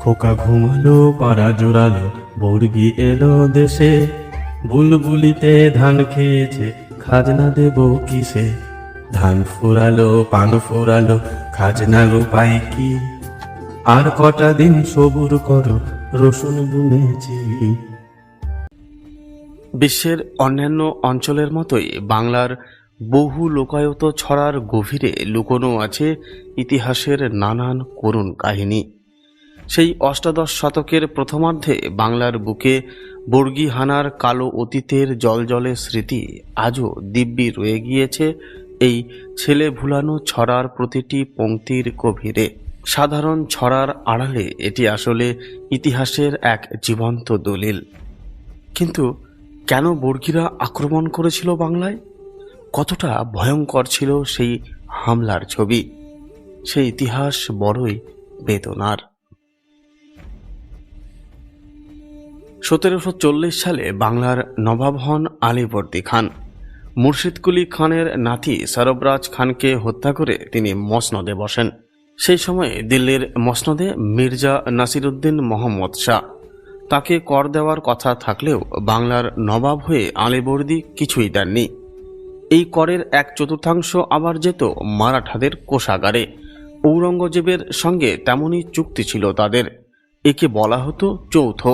খোকা ঘুমালো, পাড়া জোড়ালো, বর্গি এলো দেশে। বুলবুলিতে ধান খেয়েছে, খাজনা দেব কিসে? ধান ফুরালো, পান ফুরালো, খাজনা রূপাই কি? আর কটা দিন সবুর করো, রসুন বুনেছি। বিশ্বের অন্যান্য অঞ্চলের মতোই বাংলার বহু লোকায়ত ছড়ার গভীরে লুকোনো আছে ইতিহাসের নানান করুণ কাহিনী। সেই অষ্টাদশ শতকের প্রথমার্ধে বাংলার বুকে বর্গী হানার কালো অতীতের জলজলে স্মৃতি আজও দিব্যি রয়ে গিয়েছে এই ছেলে ভুলানো ছড়ার প্রতিটি পংক্তির গভীরে। সাধারণ ছড়ার আড়ালে এটি আসলে ইতিহাসের এক জীবন্ত দলিল। কিন্তু কেন বর্গীরা আক্রমণ করেছিল বাংলায়? কতটা ভয়ঙ্কর ছিল সেই হামলার ছবি? সেই ইতিহাস বড়ই বেদনার। সতেরোশো চল্লিশ সালে বাংলার নবাব হন আলীবর্দী খান। মুর্শিদকুলি খানের নাতি সরবরাজ খানকে হত্যা করে তিনি মসনদে বসেন। সেই সময়ে দিল্লির মসনদে মির্জা নাসিরুদ্দিন মোহাম্মদ শাহ। তাকে কর দেওয়ার কথা থাকলেও বাংলার নবাব হয়ে আলীবর্দী কিছুই দেননি। এই করের এক চতুর্থাংশ আবার যেত মারাঠাদের কোষাগারে। ঔরঙ্গজেবের সঙ্গে তেমনই চুক্তি ছিল তাদের। একে বলা হতো চৌথ।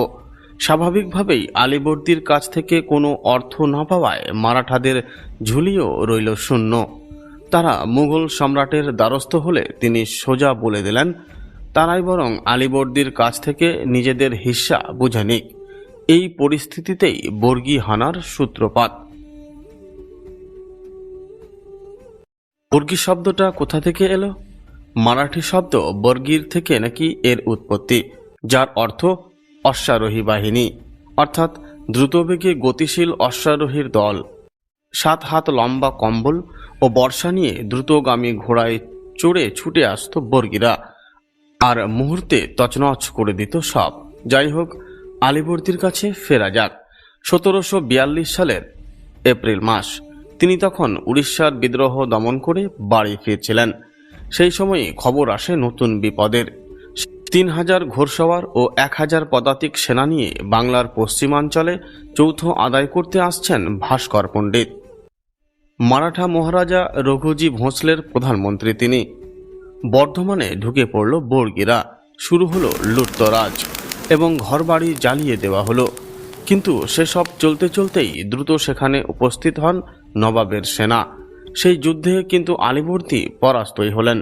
স্বাভাবিকভাবেই আলীবর্দীর কাছ থেকে কোনো অর্থ না পাওয়ায় মারাঠাদের ঝুলিও রইল শূন্য। তারা মুঘল সম্রাটের দ্বারস্থ হলে তিনি সোজা বলে দিলেন, তারাই বরং আলীবর্দীর কাছ থেকে নিজেদের হিস্সা বুঝে নিক। এই পরিস্থিতিতেই বর্গী হানার সূত্রপাত। বর্গী শব্দটা কোথা থেকে এলো? মারাঠি শব্দ বর্গীর থেকে নাকি এর উৎপত্তি? যার অর্থ অশ্বারোহী বাহিনী, অর্থাৎ দ্রুতবেগে গতিশীল অশ্বারোহীর দল। সাত হাত লম্বা কম্বল ও বর্ষা নিয়ে দ্রুতগামী ঘোড়ায় চড়ে ছুটে আসতো বর্গীরা। আর মুহূর্তে তছনছ করে দিত সব। যাই হোক, আলিবর্দীর কাছে ফেরা যাক। সতেরোশো বিয়াল্লিশ সালের এপ্রিল মাস। তিনি তখন উড়িষ্যার বিদ্রোহ দমন করে বাড়ি ফিরছিলেন। সেই সময়ে খবর আসে নতুন বিপদের। তিন হাজার ঘোড়সওয়ার ও এক হাজার পদাতিক সেনা নিয়ে বাংলার পশ্চিমাঞ্চলে চৌথ আদায় করতে আসছেন ভাস্কর পণ্ডিত। মারাঠা মহারাজা রঘুজি ভোঁসলের প্রধানমন্ত্রী তিনি। বর্ধমানে ঢুকে পড়ল বর্গীরা। শুরু হলো লুটতরাজ এবং ঘরবাড়ি জ্বালিয়ে দেওয়া হলো। কিন্তু সেসব চলতে চলতেই দ্রুত সেখানে উপস্থিত হন নবাবের সেনা। সেই যুদ্ধে কিন্তু আলিবর্দী পরাস্তই হলেন।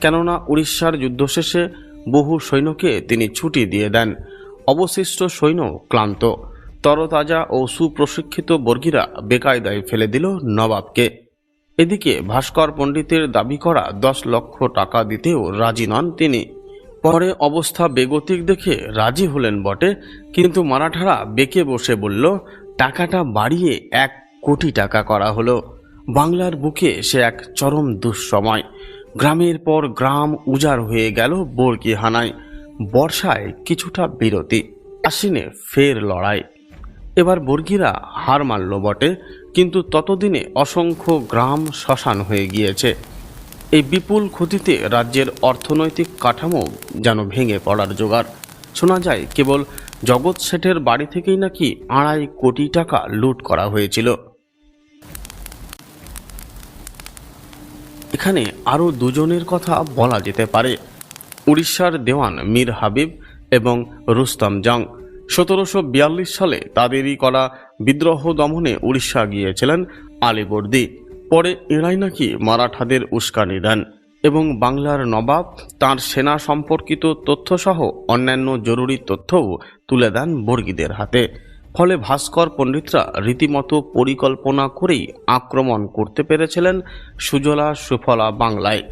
কেননা উড়িষ্যার যুদ্ধ শেষে বহু সৈন্যকে তিনি ছুটি দিয়ে দেন। অবশিষ্ট সৈন্য ক্লান্ত। তরতাজা ও সুপ্রশিক্ষিত বর্গীরা বেকায়দায় ফেলে দিল নবাবকে। এদিকে ভাস্কর পণ্ডিতের দাবি করা দশ লক্ষ টাকা দিতেও রাজি নন তিনি। পরে অবস্থা বেগতিক দেখে রাজি হলেন বটে, কিন্তু মারাঠারা বেঁকে বসে বলল, টাকাটা বাড়িয়ে এক কোটি টাকা করা হলো। বাংলার বুকে সে এক চরম দুঃসময়। গ্রামের পর গ্রাম উজাড় হয়ে গেল বর্গি হানায়। বর্ষায় কিছুটা বিরতি, আশ্বিনে ফের লড়াই। এবার বর্গিরা হার মানল বটে, কিন্তু ততদিনে অসংখ্য গ্রাম শ্মশান হয়ে গিয়েছে। এই বিপুল ক্ষতিতে রাজ্যের অর্থনৈতিক কাঠামো যেন ভেঙে পড়ার জোগাড়। শোনা যায়, কেবল জগৎ শেঠের বাড়ি থেকেই নাকি আড়াই কোটি টাকা লুট করা হয়েছিল। এখানে আরও দুজনের কথা বলা যেতে পারে। উড়িষ্যার দেওয়ান মীর হাবিব এবং রুস্তম জং। সতেরোশো বিয়াল্লিশ সালে তাদেরই করা বিদ্রোহ দমনে উড়িষ্যা গিয়েছিলেন আলিবর্দী পরে এরাই নাকি মারাঠাদের উস্কানি দেন এবং বাংলার নবাব, তার সেনা সম্পর্কিত তথ্যসহ অন্যান্য জরুরি তথ্যও তুলে দেন বর্গীদের হাতে। ফলে ভাস্কর পণ্ডিতরা রীতিমতো পরিকল্পনা করেই আক্রমণ করতে পেরেছিলেন সুজলা সুফলা বাংলায়।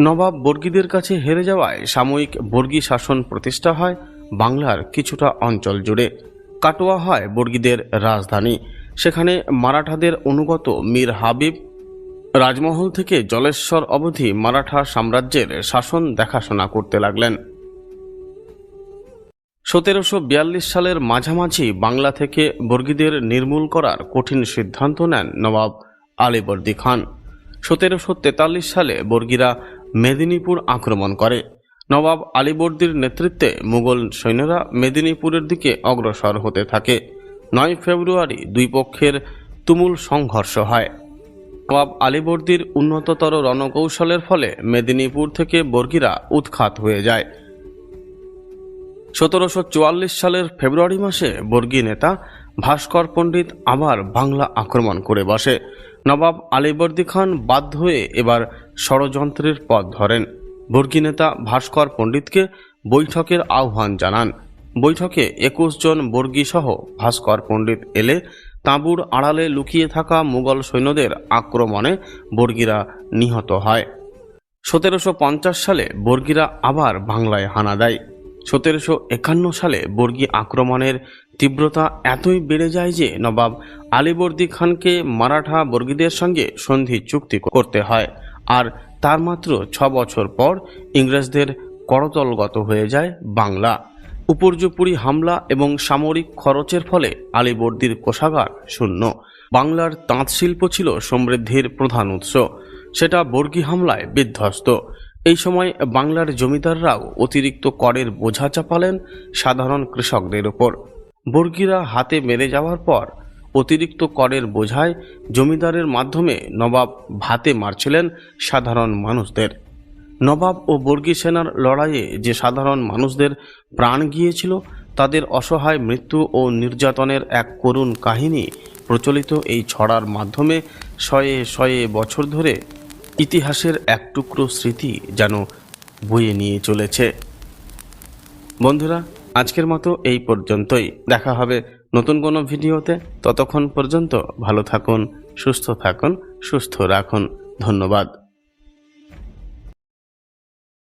নবাব বর্গীদের কাছে হেরে যাওয়ায় সাময়িক বর্গী শাসন প্রতিষ্ঠা হয় বাংলার কিছুটা অঞ্চল জুড়ে। কাটোয়া হয় বর্গীদের রাজধানী। সেখানে মারাঠাদের অনুগত মীর হাবিব, রাজমহল থেকে জলেশ্বর অবধি মারাঠা সাম্রাজ্যের শাসন দেখাশোনা করতে লাগলেন। সতেরোশো বিয়াল্লিশ সালের মাঝামাঝি বাংলা থেকে বর্গীদের নির্মূল করার কঠিন সিদ্ধান্ত নেন নবাব আলীবর্দী খান। সতেরোশো তেতাল্লিশ সালে বর্গীরা মেদিনীপুর আক্রমণ করে। নবাব আলীবর্দীর নেতৃত্বে মুঘল সৈন্যরা মেদিনীপুরের দিকে অগ্রসর হতে থাকে। নয় ফেব্রুয়ারি দুই পক্ষের তুমুল সংঘর্ষ হয়। নবাব আলীবর্দীর উন্নততর রণকৌশলের ফলে মেদিনীপুর থেকে বর্গীরা উৎখাত হয়ে যায়। সতেরোশো চুয়াল্লিশ সালের ফেব্রুয়ারি মাসে বর্গী নেতা ভাস্কর পণ্ডিত আবার বাংলা আক্রমণ করে বসে। নবাব আলীবর্দী খান বাধ্য হয়ে এবার ষড়যন্ত্রের পথ ধরেন। বর্গী নেতা ভাস্কর পণ্ডিতকে বৈঠকের আহ্বান জানান। বৈঠকে একুশ জন বর্গী সহ ভাস্কর পণ্ডিত এলে তাঁবুর আড়ালে লুকিয়ে থাকা মুঘল সৈন্যদের আক্রমণে বর্গীরা নিহত হয়। সতেরোশো পঞ্চাশ সালে বর্গীরা আবার বাংলায় হানা দেয়। সতেরোশো একান্ন সালে বর্গী আক্রমণের তীব্রতা এতই বেড়ে যায় যে নবাব আলীবর্দী খানকে মারাঠা বর্গীদের সঙ্গে সন্ধি চুক্তি করতে হয়। আর তার মাত্র ছ বছর পর ইংরেজদের করতলগত হয়ে যায় বাংলা। উপর্যুপুরি হামলা এবং সামরিক খরচের ফলে আলীবর্দীর কোষাগার শূন্য। বাংলার তাঁত শিল্প ছিল সমৃদ্ধির প্রধান উৎস। সেটা বর্গী হামলায় বিধ্বস্ত। এই সময় বাংলার জমিদাররাও অতিরিক্ত করের বোঝা চাপালেন সাধারণ কৃষকদের উপর বর্গীরা হাতে মেরে যাওয়ার পর অতিরিক্ত করের বোঝায় জমিদারের মাধ্যমে নবাব ভাতে মারছিলেন সাধারণ মানুষদের। নবাব ও বর্গী সেনার লড়াইয়ে যে সাধারণ মানুষদের প্রাণ গিয়েছিল, তাদের অসহায় মৃত্যু ও নির্যাতনের এক করুণ কাহিনী প্রচলিত এই ছড়ার মাধ্যমে শয়ে শয়ে বছর ধরে ইতিহাসের এক টুকরো স্মৃতি যেন বইয়ে নিয়ে চলেছে। বন্ধুরা, আজকের মতো এই পর্যন্তই। দেখা হবে নতুন কোনো ভিডিওতে। ততক্ষণ পর্যন্ত ভালো থাকুন, সুস্থ থাকুন, সুস্থ রাখুন। ধন্যবাদ।